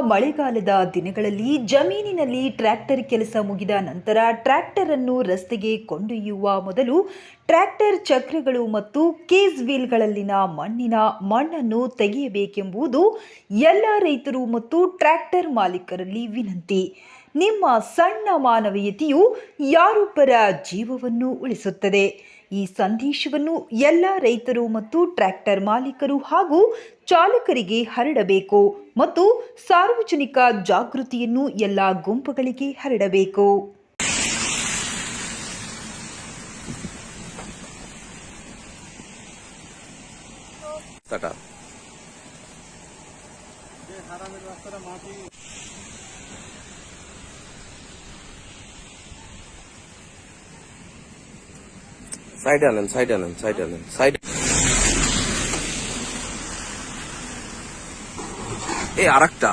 ಮಳೆಗಾಲದ ದಿನಗಳಲ್ಲಿ ಜಮೀನಿನಲ್ಲಿ ಟ್ರ್ಯಾಕ್ಟರ್ ಕೆಲಸ ಮುಗಿದ ನಂತರ ಟ್ರ್ಯಾಕ್ಟರ್ ಅನ್ನು ರಸ್ತೆಗೆ ಕೊಂಡೊಯ್ಯುವ ಮೊದಲು ಟ್ರ್ಯಾಕ್ಟರ್ ಚಕ್ರಗಳು ಮತ್ತು ಕೇಸ್ ವೀಲ್ಗಳಲ್ಲಿನ ಮಣ್ಣಿನ ಮಣ್ಣನ್ನು ತೆಗೆಯಬೇಕೆಂಬುದು ಎಲ್ಲ ರೈತರು ಮತ್ತು ಟ್ರ್ಯಾಕ್ಟರ್ ಮಾಲೀಕರಲ್ಲಿ ವಿನಂತಿ. ನಿಮ್ಮ ಸಣ್ಣ ಮಾನವೀಯತೆಯು ಯಾರೊಬ್ಬರ ಜೀವವನ್ನು ಉಳಿಸುತ್ತದೆ. ಈ ಸಂದೇಶವನ್ನು ಎಲ್ಲ ರೈತರು ಮತ್ತು ಟ್ರ್ಯಾಕ್ಟರ್ ಮಾಲೀಕರು ಹಾಗೂ ಚಾಲಕರಿಗೆ ಹರಡಬೇಕು ಮತ್ತು ಸಾರ್ವಜನಿಕ ಜಾಗೃತಿಯನ್ನು ಎಲ್ಲ ಗುಂಪುಗಳಿಗೆ ಹರಡಬೇಕು. Side Anand side Anand side Anand side ಏ ಅರಕ್ತಾ.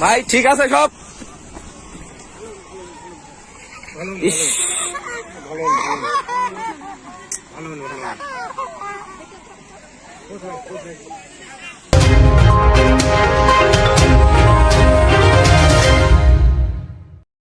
ভাই ঠিক আছে সব? ভালো।